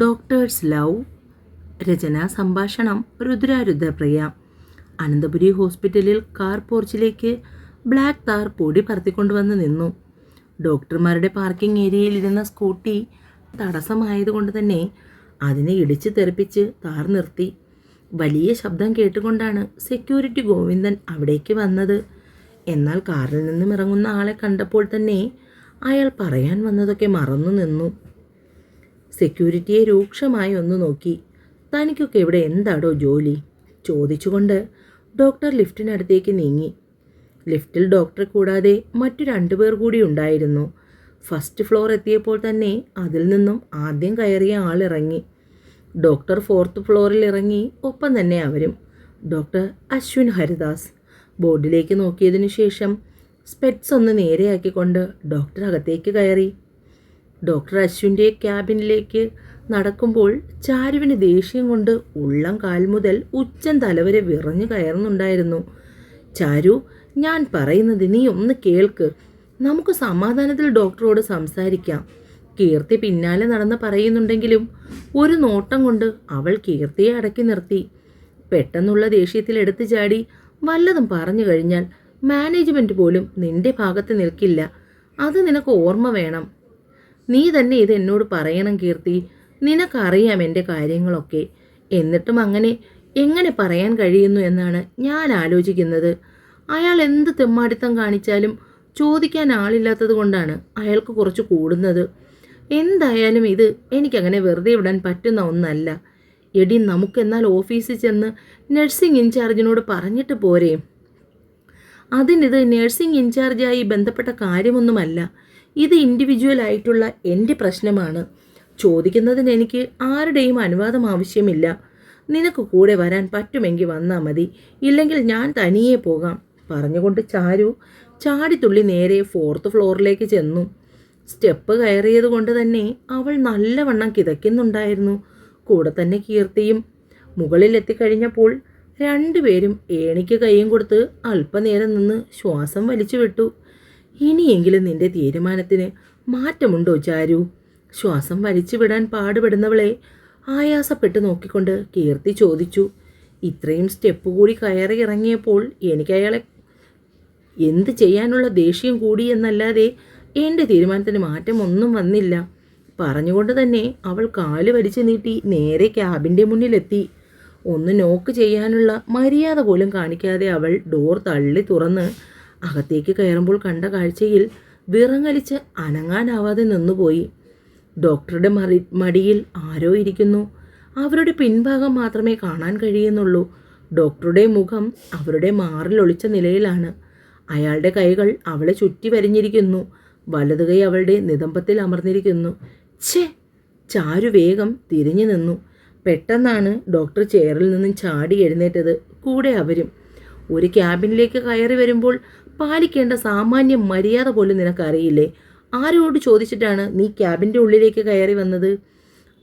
Doctors love രചന സംഭാഷണം രുദ്രാരുദ്രപ്രിയ അനന്തപുരി ഹോസ്പിറ്റലിൽ car പോർച്ചിലേക്ക് black Thar പൊടി പറത്തിക്കൊണ്ടുവന്ന് നിന്നു. ഡോക്ടർമാരുടെ പാർക്കിംഗ് ഏരിയയിൽ ഇരുന്ന സ്കൂട്ടി തടസ്സമായതുകൊണ്ട് തന്നെ അതിനെ ഇടിച്ച് തെറിപ്പിച്ച് താർ നിർത്തി. വലിയ ശബ്ദം കേട്ടുകൊണ്ടാണ് സെക്യൂരിറ്റി ഗോവിന്ദൻ അവിടേക്ക് വന്നത്. എന്നാൽ കാറിൽ നിന്നും ഇറങ്ങുന്ന ആളെ കണ്ടപ്പോൾ തന്നെ അയാൾ പറയാൻ വന്നതൊക്കെ മറന്നു നിന്നു. സെക്യൂരിറ്റിയെ രൂക്ഷമായി ഒന്ന് നോക്കി. തനിക്കൊക്കെ ഇവിടെ എന്താടോ ജോലി? ചോദിച്ചുകൊണ്ട് ഡോക്ടർ ലിഫ്റ്റിനടുത്തേക്ക് നീങ്ങി. ലിഫ്റ്റിൽ ഡോക്ടർ കൂടാതെ മറ്റു രണ്ടുപേർ കൂടി ഉണ്ടായിരുന്നു. ഫസ്റ്റ് ഫ്ലോർ എത്തിയപ്പോൾ തന്നെ അതിൽ നിന്നും ആദ്യം കയറിയ ആൾ ഇറങ്ങി. ഡോക്ടർ ഫോർത്ത് ഫ്ലോറിൽ ഇറങ്ങി ഒപ്പം തന്നെ അവരും. ഡോക്ടർ അശ്വിൻ ഹരിദാസ്. ബോർഡിലേക്ക് നോക്കിയതിനു ശേഷം സ്പെറ്റ്സ് ഒന്ന് നേരെയാക്കിക്കൊണ്ട് ഡോക്ടർ അകത്തേക്ക് കയറി. ഡോക്ടർ അശ്വിന്റെ ക്യാബിനിലേക്ക് നടക്കുമ്പോൾ ചാരുവിന് ദേഷ്യം കൊണ്ട് ഉള്ളം കാൽ മുതൽ ഉച്ചൻ തലവരെ വിറഞ്ഞു കയറുന്നുണ്ടായിരുന്നു. ചാരു ഞാൻ പറയുന്നത് നീ ഒന്ന് കേൾക്ക്. നമുക്ക് സമാധാനത്തിൽ ഡോക്ടറോട് സംസാരിക്കാം. കീർത്തി പിന്നാലെ നടന്ന് പറയുന്നുണ്ടെങ്കിലും ഒരു നോട്ടം കൊണ്ട് അവൾ കീർത്തിയെ അടക്കി നിർത്തി. പെട്ടെന്നുള്ള ദേഷ്യത്തിൽ എടുത്തു ചാടി വല്ലതും പറഞ്ഞു കഴിഞ്ഞാൽ മാനേജ്മെന്റ് പോലും നിന്റെ ഭാഗത്ത് നിൽക്കില്ല. അത് നിനക്ക് ഓർമ്മ വേണം. നീ തന്നെ ഇത് എന്നോട് പറയണം കീർത്തി. നിനക്കറിയാം എന്റെ കാര്യങ്ങളൊക്കെ. എന്നിട്ടും അങ്ങനെ എങ്ങനെ പറയാൻ കഴിയുന്നു എന്നാണ് ഞാൻ ആലോചിക്കുന്നത്. അയാൾ എന്ത് തെമ്മാടിത്തം കാണിച്ചാലും ചോദിക്കാൻ ആളില്ലാത്തത് കൊണ്ടാണ് അയാൾക്ക് കുറച്ച് കൂടുന്നത്. എന്തായാലും ഇത് എനിക്കങ്ങനെ വെറുതെ വിടാൻ പറ്റുന്ന ഒന്നല്ല. എടി നമുക്കെന്നാൽ ഓഫീസിൽ ചെന്ന് നഴ്സിംഗ് ഇൻചാർജിനോട് പറഞ്ഞിട്ട് പോരേ. അതിനിത് നഴ്സിംഗ് ഇൻചാർജായി ബന്ധപ്പെട്ട കാര്യമൊന്നുമല്ല. ഇത് ഇൻഡിവിജ്വൽ ആയിട്ടുള്ള എന്റെ പ്രശ്നമാണ്. ചോദിക്കുന്നതിന് എനിക്ക് ആരുടെയും അനുവാദം ആവശ്യമില്ല. നിനക്ക് കൂടെ വരാൻ പറ്റുമെങ്കിൽ വന്നാൽ മതി. ഇല്ലെങ്കിൽ ഞാൻ തനിയെ പോകാം. പറഞ്ഞുകൊണ്ട് ചാരു ചാടിത്തുള്ളി നേരെ ഫോർത്ത് ഫ്ലോറിലേക്ക് ചെന്നു. സ്റ്റെപ്പ് കയറിയത് കൊണ്ട് തന്നെ അവൾ നല്ലവണ്ണം കിതയ്ക്കുന്നുണ്ടായിരുന്നു. കൂടെ തന്നെ കീർത്തിയും മുകളിൽ എത്തിക്കഴിഞ്ഞപ്പോൾ രണ്ടുപേരും ഏണിക്ക് കൈയും കൊടുത്ത് അല്പനേരം നിന്ന് ശ്വാസം വലിച്ചു വിട്ടു ഇനിയെങ്കിലും നിന്റെ തീരുമാനത്തിന് മാറ്റമുണ്ടോ ചാരു? ശ്വാസം വലിച്ചു വിടാൻ പാടുപെടുന്നവളെ ആയാസപ്പെട്ട് നോക്കിക്കൊണ്ട് കീർത്തി ചോദിച്ചു. ഇത്രയും സ്റ്റെപ്പ് കൂടി കയറി ഇറങ്ങിയപ്പോൾ എനിക്ക് അയാളെ എന്ത് ചെയ്യാനുള്ള ദേഷ്യം കൂടി എന്നല്ലാതെ എന്റെ തീരുമാനത്തിന് മാറ്റമൊന്നും വന്നില്ല. പറഞ്ഞുകൊണ്ട് തന്നെ അവൾ കാൽ വലിച്ചു നീട്ടി നേരെ ക്യാബിന്റെ മുന്നിലെത്തി. ഒന്ന് നോക്ക് ചെയ്യാനുള്ള മര്യാദ പോലും കാണിക്കാതെ അവൾ ഡോർ തള്ളി തുറന്ന് അകത്തേക്ക് കയറുമ്പോൾ കണ്ട കാഴ്ചയിൽ വിറങ്ങലിച്ച് അനങ്ങാനാവാതെ നിന്നുപോയി. ഡോക്ടറുടെ മറി മടിയിൽ ആരോ ഇരിക്കുന്നു. അവരുടെ പിൻഭാഗം മാത്രമേ കാണാൻ കഴിയുന്നുള്ളൂ. ഡോക്ടറുടെ മുഖം അവരുടെ മാറിൽ ഒളിച്ച നിലയിലാണ്. അയാളുടെ കൈകൾ അവളെ ചുറ്റി വരിഞ്ഞിരിക്കുന്നു. വലതു കൈ അവളുടെ നിതമ്പത്തിൽ അമർന്നിരിക്കുന്നു. ഛേ! ചാരു വേഗം തിരിഞ്ഞു നിന്നു. പെട്ടെന്നാണ് ഡോക്ടർ ചെയറിൽ നിന്നും ചാടി എഴുന്നേറ്റത്. കൂടെ അവരും. ഒരു ക്യാബിനിലേക്ക് കയറി വരുമ്പോൾ പാലിക്കേണ്ട സാമാന്യ മര്യാദ പോലും നിനക്കറിയില്ലേ? ആരോട് ചോദിച്ചിട്ടാണ് നീ ക്യാബിന്റെ ഉള്ളിലേക്ക് കയറി വന്നത്?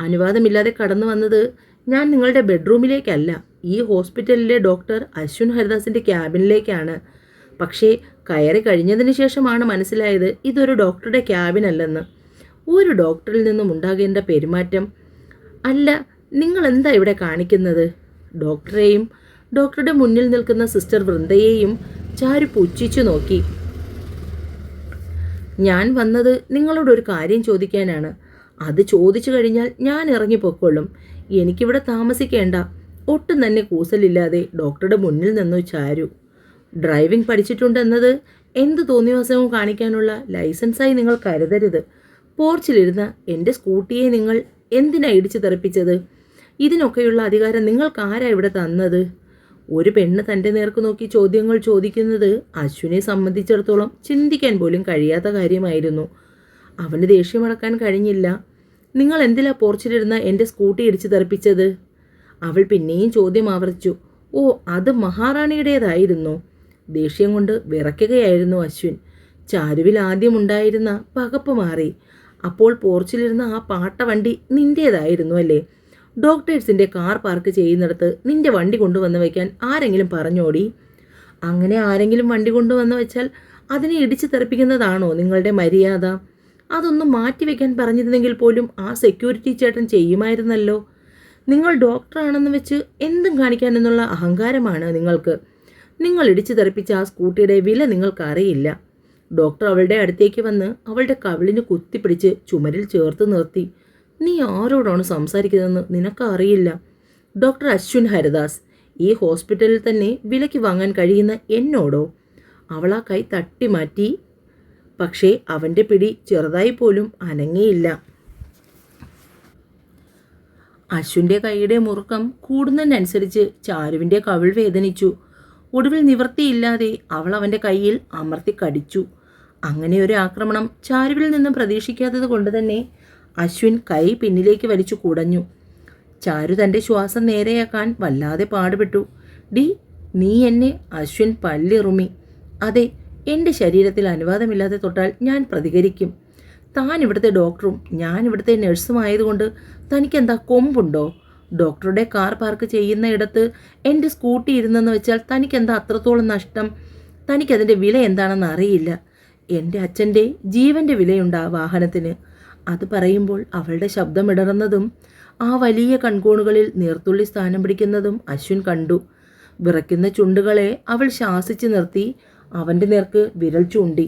അനുവാദമില്ലാതെ കടന്നു വന്നത് ഞാൻ നിങ്ങളുടെ ബെഡ്റൂമിലേക്കല്ല. ഈ ഹോസ്പിറ്റലിലെ ഡോക്ടർ അശ്വിൻ ഹരിദാസിന്റെ ക്യാബിനിലേക്കാണ്. പക്ഷേ കയറി കഴിഞ്ഞതിന് ശേഷമാണ് മനസ്സിലായത് ഇതൊരു ഡോക്ടറുടെ ക്യാബിനല്ലെന്ന്. ഒരു ഡോക്ടറിൽ നിന്നും ഉണ്ടാകേണ്ട പെരുമാറ്റം. അല്ല നിങ്ങൾ എന്താ ഇവിടെ കാണിക്കുന്നത്? ഡോക്ടറെയും ഡോക്ടറുടെ മുന്നിൽ നിൽക്കുന്ന സിസ്റ്റർ വൃന്ദയെയും ചാരു പുച്ഛിച്ചു നോക്കി. ഞാൻ വന്നത് നിങ്ങളോട് ഒരു കാര്യം ചോദിക്കാനാണ്. അത് ചോദിച്ചു കഴിഞ്ഞാൽ ഞാൻ ഇറങ്ങിപ്പോയിക്കൊള്ളും എനിക്കിവിടെ താമസിക്കേണ്ട. ഒട്ടും തന്നെ കൂസലില്ലാതെ ഡോക്ടറുടെ മുന്നിൽ നിന്നു ചാരു. ഡ്രൈവിംഗ് പഠിച്ചിട്ടുണ്ടെന്നത് എന്ത് തോന്നിവാസവും കാണിക്കാനുള്ള ലൈസൻസായി നിങ്ങൾ കരുതരുത്. പോർച്ചിലിരുന്ന എന്റെ സ്കൂട്ടിയെ നിങ്ങൾ എന്തിനാണ് ഇടിച്ചു തെറിപ്പിച്ചത്? ഇതിനൊക്കെയുള്ള അധികാരം നിങ്ങൾക്ക് ആരാ ഇവിടെ തന്നത്? ഒരു പെണ്ണ് തന്റെ നേർക്ക് നോക്കി ചോദ്യങ്ങൾ ചോദിക്കുന്നത് അശ്വിനെ സംബന്ധിച്ചിടത്തോളം ചിന്തിക്കാൻ പോലും കഴിയാത്ത കാര്യമായിരുന്നു. അവന് ദേഷ്യമടക്കാൻ കഴിഞ്ഞില്ല. നിങ്ങൾ എന്തിലാ പോർച്ചിലിരുന്ന എന്റെ സ്കൂട്ടി ഇടിച്ചു തെറിപ്പിച്ചത്? അവൾ പിന്നെയും ചോദ്യം ആവർത്തിച്ചു. ഓ അത് മഹാറാണിയുടേതായിരുന്നു. ദേഷ്യം കൊണ്ട് വിറയ്ക്കുകയായിരുന്നു അശ്വിൻ. ചാരുവിൽ ആദ്യമുണ്ടായിരുന്ന പകപ്പ് മാറി. അപ്പോൾ പോർച്ചിലിരുന്ന ആ പാട്ടവണ്ടി നിന്റേതായിരുന്നു അല്ലേ? ഡോക്ടേഴ്സിന്റെ കാർ പാർക്ക് ചെയ്യുന്നിടത്ത് നിന്റെ വണ്ടി കൊണ്ടുവന്ന് വയ്ക്കാൻ ആരെങ്കിലും പറഞ്ഞോടി? അങ്ങനെ ആരെങ്കിലും വണ്ടി കൊണ്ടുവന്ന് വെച്ചാൽ അതിനെ ഇടിച്ചു തെറിപ്പിക്കുന്നതാണോ നിങ്ങളുടെ മര്യാദ? അതൊന്നും മാറ്റിവെക്കാൻ പറഞ്ഞിരുന്നെങ്കിൽ പോലും ആ സെക്യൂരിറ്റി ചേട്ടൻ ചെയ്യുമായിരുന്നല്ലോ. നിങ്ങൾ ഡോക്ടറാണെന്ന് വെച്ച് എന്തും കാണിക്കാനെന്നുള്ള അഹങ്കാരമാണ് നിങ്ങൾക്ക്. നിങ്ങൾ ഇടിച്ചു തെറിപ്പിച്ച ആ സ്കൂട്ടിയുടെ വില നിങ്ങൾക്കറിയില്ല ഡോക്ടർ അവളുടെ അടുത്തേക്ക് വന്ന് അവളുടെ കവിളിന് കുത്തിപ്പിടിച്ച് ചുമരിൽ ചേർത്ത് നിർത്തി. നീ ആരോടാണ് സംസാരിക്കുന്നതെന്ന് നിനക്കറിയില്ല. ഡോക്ടർ അശ്വിൻ ഹരിദാസ് ഈ ഹോസ്പിറ്റലിൽ തന്നെ വിലയ്ക്ക് വാങ്ങാൻ കഴിയുന്ന എന്നോടോ? അവൾ ആ കൈ തട്ടി മാറ്റി. പക്ഷേ അവന്റെ പിടി ചെറുതായി പോലും അനങ്ങിയില്ല. അശ്വിന്റെ കൈയുടെ മുറുക്കം കൂടുന്നതിനനുസരിച്ച് ചാരുവിന്റെ കവിൾ വേദനിച്ചു. ഒടുവിൽ നിവൃത്തിയില്ലാതെ അവൾ അവന്റെ കയ്യിൽ അമർത്തി കടിച്ചു. അങ്ങനെ ഒരു ആക്രമണം ചാരുവിൽ നിന്നും പ്രതീക്ഷിക്കാത്തത് കൊണ്ട് തന്നെ അശ്വിൻ കൈ പിന്നിലേക്ക് വലിച്ചു കുടഞ്ഞു. ചാരു തന്റെ ശ്വാസം നേരെയാക്കാൻ വല്ലാതെ പാടുപെട്ടു. ഡി നീ എന്നെ അശ്വിൻ പല്ലിറുമി അതെ എന്റെ ശരീരത്തിൽ അനുവാദമില്ലാതെ തൊട്ടാൽ ഞാൻ പ്രതികരിക്കും. താൻ ഇവിടുത്തെ ഡോക്ടറും ഞാൻ ഇവിടുത്തെ നഴ്സും ആയതുകൊണ്ട് തനിക്കെന്താ കൊമ്പുണ്ടോ? ഡോക്ടറുടെ കാർ പാർക്ക് ചെയ്യുന്ന ഇടത്ത് എന്റെ സ്കൂട്ടി ഇരുന്നെന്ന് വെച്ചാൽ തനിക്കെന്താ അത്രത്തോളം നഷ്ടം? തനിക്കതിന്റെ വില എന്താണെന്ന് അറിയില്ല. എന്റെ അച്ഛന്റെ ജീവന്റെ വിലയുണ്ട് ആ വാഹനത്തിന്. അത് പറയുമ്പോൾ അവളുടെ ശബ്ദമിടറുന്നതും ആ വലിയ കൺകോണുകളിൽ നീർത്തുള്ളി സ്ഥാനം പിടിക്കുന്നതും അശ്വിൻ കണ്ടു. വിറയ്ക്കുന്ന ചുണ്ടുകളെ അവൾ ശാസിച്ചു നിർത്തി അവന്റെ നേർക്ക് വിരൽ ചൂണ്ടി.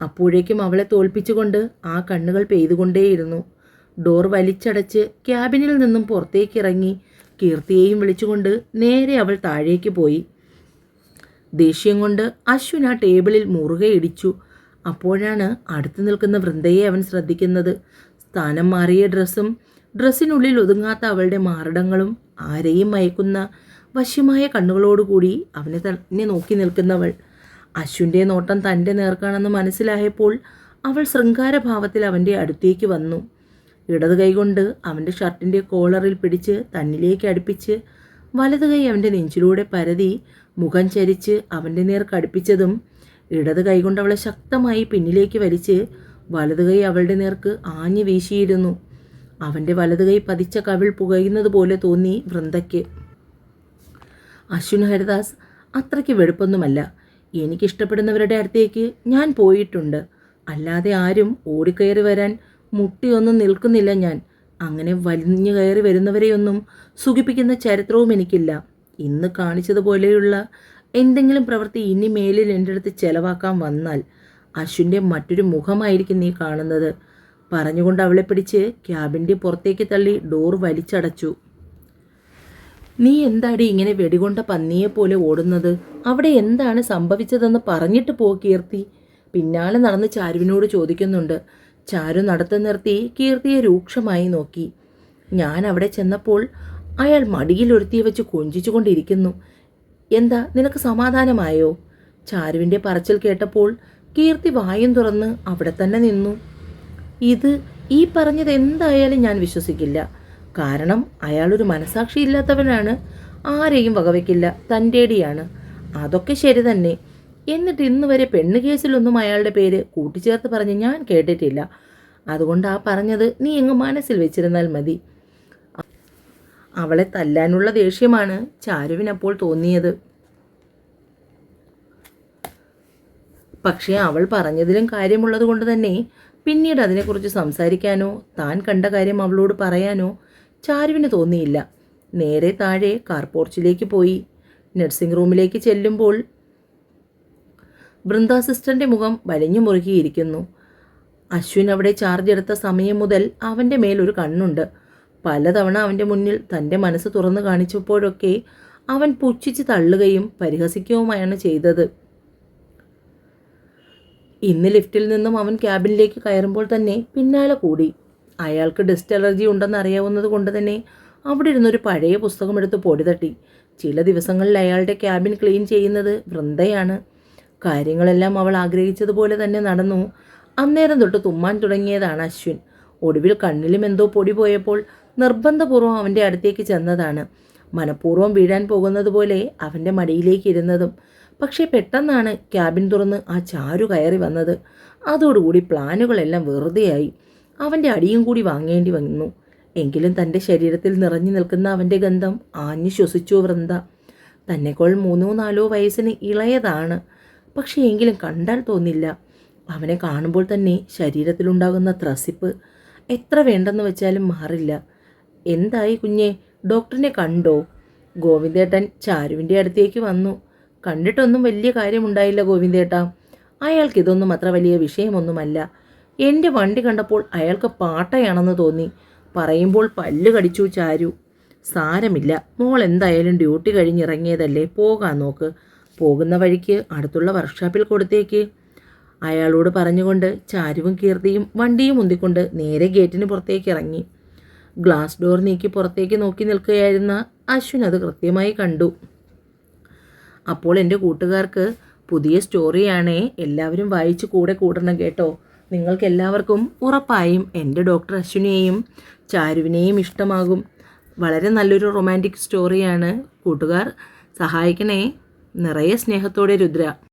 അപ്പോഴേക്കും അവളെ തോൽപ്പിച്ചുകൊണ്ട് ആ കണ്ണുകൾ പെയ്തുകൊണ്ടേയിരുന്നു. ഡോർ വലിച്ചടച്ച് ക്യാബിനിൽ നിന്നും പുറത്തേക്കിറങ്ങി കീർത്തിയെയും വിളിച്ചുകൊണ്ട് നേരെ അവൾ താഴേക്ക് പോയി. ദേഷ്യം കൊണ്ട് അശ്വിൻ ആ ടേബിളിൽ മുറുകെ ഇടിച്ചു. അപ്പോഴാണ് അടുത്ത് നിൽക്കുന്ന വൃന്ദയെ അവൻ ശ്രദ്ധിക്കുന്നത്. സ്ഥാനം മാറിയ ഡ്രസ്സും ഡ്രസ്സിനുള്ളിൽ ഒതുങ്ങാത്ത അവളുടെ മാറിടങ്ങളും ആരെയും മയക്കുന്ന വശ്യമായ കണ്ണുകളോടുകൂടി അവനെ തന്നെ നോക്കി നിൽക്കുന്നവൾ. അശ്വിന്റെ നോട്ടം തന്റെ നേർക്കാണെന്ന് മനസ്സിലായപ്പോൾ അവൾ ശൃംഗാരഭാവത്തിൽ അവന്റെ അടുത്തേക്ക് വന്നു. ഇടത് കൈകൊണ്ട് അവന്റെ ഷർട്ടിന്റെ കോളറിൽ പിടിച്ച് തന്നിലേക്ക് അടുപ്പിച്ച് വലത് കൈ അവന്റെ നെഞ്ചിലൂടെ പരതി മുഖം ചരിച്ച് അവന്റെ നേർക്ക് അടുപ്പിച്ചതും ഇടത് കൈകൊണ്ട് അവളെ ശക്തമായി പിന്നിലേക്ക് വലിച്ച് വലത് കൈ അവളുടെ നേർക്ക് ആഞ്ഞു വീശിയിരുന്നു. അവന്റെ വലത് കൈ പതിച്ച കവിൾ പുകയുന്നത് പോലെ തോന്നി വൃന്ദയ്ക്ക്. അശ്വിൻ ഹരിദാസ് അത്രയ്ക്ക് വെടുപ്പൊന്നുമല്ല. എനിക്കിഷ്ടപ്പെടുന്നവരുടെ അടുത്തേക്ക് ഞാൻ പോയിട്ടുണ്ട്. അല്ലാതെ ആരും ഓടിക്കയറി വരാൻ മുട്ടിയൊന്നും നിൽക്കുന്നില്ല ഞാൻ. അങ്ങനെ വലിഞ്ഞു കയറി വരുന്നവരെയൊന്നും സുഖിപ്പിക്കുന്ന ചരിത്രവും എനിക്കില്ല. ഇന്ന് കാണിച്ചതുപോലെയുള്ള എന്തെങ്കിലും പ്രവൃത്തി ഇനി മേലിൽ എന്റെ അടുത്ത് ചെലവാക്കാൻ വന്നാൽ അശ്വിന്റെ മറ്റൊരു മുഖമായിരിക്കും നീ കാണുന്നത്. പറഞ്ഞുകൊണ്ട് അവളെ പിടിച്ച് ക്യാബിന്റെ പുറത്തേക്ക് തള്ളി ഡോർ വലിച്ചടച്ചു. നീ എന്താടി ഇങ്ങനെ വെടികൊണ്ട പന്നിയെ പോലെ ഓടുന്നത്? അവിടെ എന്താണ് സംഭവിച്ചതെന്ന് പറഞ്ഞിട്ട് പോ കീർത്തി. പിന്നാലെ നടന്ന് ചാരുവിനോട് ചോദിക്കുന്നുണ്ട്. ചാരു നടത്തം നിർത്തി കീർത്തിയെ രൂക്ഷമായി നോക്കി. ഞാൻ അവിടെ ചെന്നപ്പോൾ അയാൾ മടിയിലൊരുത്തി വെച്ച് കൊഞ്ചിച്ചുകൊണ്ടിരിക്കുന്നു. എന്താ നിനക്ക് സമാധാനമായോ? ചാരുവിന്റെ പറച്ചിൽ കേട്ടപ്പോൾ കീർത്തി വായും തുറന്ന് അവിടെ തന്നെ നിന്നു. ഇത് ഈ പറഞ്ഞത് എന്തായാലും ഞാൻ വിശ്വസിക്കില്ല. കാരണം അയാളൊരു മനസാക്ഷിയില്ലാത്തവനാണ്. ആരെയും വകവയ്ക്കില്ല തന്റെടിയാണ്. അതൊക്കെ ശരി തന്നെ. എന്നിട്ട് ഇന്ന് വരെ പെണ്ണ് കേസിലൊന്നും അയാളുടെ പേര് കൂട്ടിച്ചേർത്ത് പറഞ്ഞ് ഞാൻ കേട്ടിട്ടില്ല. അതുകൊണ്ട് ആ പറഞ്ഞത് നീ എങ്ങ് മനസ്സിൽ വെച്ചിരുന്നാൽ മതി. അവളെ തല്ലാനുള്ള ദേഷ്യമാണ് ചാരുവിനപ്പോൾ തോന്നിയത്. പക്ഷേ അവൾ പറഞ്ഞതിലും കാര്യമുള്ളത് കൊണ്ട് തന്നെ പിന്നീട് അതിനെക്കുറിച്ച് സംസാരിക്കാനോ താൻ കണ്ട കാര്യം അവളോട് പറയാനോ ചാരുവിന് തോന്നിയില്ല. നേരെ താഴെ കാർപോർച്ചിലേക്ക് പോയി. നഴ്സിംഗ് റൂമിലേക്ക് ചെല്ലുമ്പോൾ വൃന്ദ സിസ്റ്ററിന്റെ മുഖം വലിഞ്ഞു മുറുകിയിരിക്കുന്നു. അശ്വിൻ അവിടെ ചാർജ് എടുത്ത സമയം മുതൽ അവന്റെ മേലൊരു കണ്ണുണ്ട്. പലതവണ അവന്റെ മുന്നിൽ തന്റെ മനസ്സ് തുറന്നു കാണിച്ചപ്പോഴൊക്കെ അവൻ പുച്ഛിച്ച് തള്ളുകയും പരിഹസിക്കുകയുമാണ് ചെയ്തത്. ഇന്ന് ലിഫ്റ്റിൽ നിന്നും അവൻ ക്യാബിനിലേക്ക് കയറുമ്പോൾ തന്നെ പിന്നാലെ കൂടി. അയാൾക്ക് ഡസ്റ്റ് അലർജി ഉണ്ടെന്ന് അറിയാവുന്നത് കൊണ്ട് തന്നെ അവിടെ ഇരുന്നൊരു പഴയ പുസ്തകം എടുത്ത് പൊടി തട്ടി. ചില ദിവസങ്ങളിൽ അയാളുടെ ക്യാബിൻ ക്ലീൻ ചെയ്യുന്നത് വൃന്ദയാണ് കാര്യങ്ങളെല്ലാം അവൾ ആഗ്രഹിച്ചതുപോലെ തന്നെ നടന്നു. അന്നേരം തൊട്ട് തുമ്മാൻ തുടങ്ങിയതാണ് അശ്വിൻ. ഒടുവിൽ കണ്ണിലും എന്തോ പൊടി പോയപ്പോൾ നിർബന്ധപൂർവം അവന്റെ അടുത്തേക്ക് ചെന്നതാണ്. മനഃപൂർവം വീഴാൻ പോകുന്നത് പോലെ അവന്റെ മടിയിലേക്ക് ഇരുന്നതും. പക്ഷേ പെട്ടെന്നാണ് ക്യാബിൻ തുറന്ന് ആ ചാരു കയറി വന്നത്. അതോടുകൂടി പ്ലാനുകളെല്ലാം വെറുതെയായി. അവന്റെ അടിയും കൂടി വാങ്ങേണ്ടി വന്നു. എങ്കിലും തന്റെ ശരീരത്തിൽ നിറഞ്ഞു നിൽക്കുന്ന അവന്റെ ഗന്ധം ആഞ്ഞു ശ്വസിച്ചു വൃന്ദ. തന്നെക്കോൾ മൂന്നോ നാലോ വയസ്സിന് ഇളയതാണ്. പക്ഷേ എങ്കിലും കണ്ടാൽ തോന്നില്ല. അവനെ കാണുമ്പോൾ തന്നെ ശരീരത്തിലുണ്ടാകുന്ന ത്രസിപ്പ് എത്ര വേണ്ടെന്ന് വെച്ചാലും മാറില്ല. എന്തായി കുഞ്ഞെ? ഡോക്ടറിനെ കണ്ടോ? ഗോവിന്ദേട്ടൻ ചാരുവിന്റെ അടുത്തേക്ക് വന്നു. കണ്ടിട്ടൊന്നും വലിയ കാര്യമുണ്ടായില്ല ഗോവിന്ദേട്ടാ. അയാൾക്ക് ഇതൊന്നും അത്ര വലിയ വിഷയമൊന്നുമല്ല. എന്റെ വണ്ടി കണ്ടപ്പോൾ അയാൾക്ക് പാട്ടയാണെന്ന് തോന്നി. പറയുമ്പോൾ പല്ല് കടിച്ചു ചാരു. സാരമില്ല മോൾ എന്തായാലും ഡ്യൂട്ടി കഴിഞ്ഞിറങ്ങിയതല്ലേ? പോകാൻ നോക്ക്. പോകുന്ന വഴിക്ക് അടുത്തുള്ള വർക്ക്ഷോപ്പിൽ കൊടുത്തേക്ക്. അയാളോട് പറഞ്ഞുകൊണ്ട് ചാരുവും കീർത്തിയും വണ്ടിയും ഉന്തിക്കൊണ്ട് നേരെ ഗേറ്റിന് പുറത്തേക്ക് ഇറങ്ങി. ഗ്ലാസ് ഡോർ നീക്കി പുറത്തേക്ക് നോക്കി നിൽക്കുകയായിരുന്ന അശ്വിൻ അത് കൃത്യമായി കണ്ടു. അപ്പോൾ എന്റെ കൂട്ടുകാർക്ക് പുതിയ സ്റ്റോറിയാണേ എല്ലാവരും വായിച്ച് കൂടെ കൂടണം കേട്ടോ. നിങ്ങൾക്ക് എല്ലാവർക്കും ഉറപ്പായും എന്റെ ഡോക്ടർ അശ്വിനെയും ചാരുവിനെയും ഇഷ്ടമാകും. വളരെ നല്ലൊരു റൊമാന്റിക് സ്റ്റോറിയാണ് കൂട്ടുകാർ. സഹായിക്കണേ. നിറയെ സ്നേഹത്തോടെ രുദ്ര.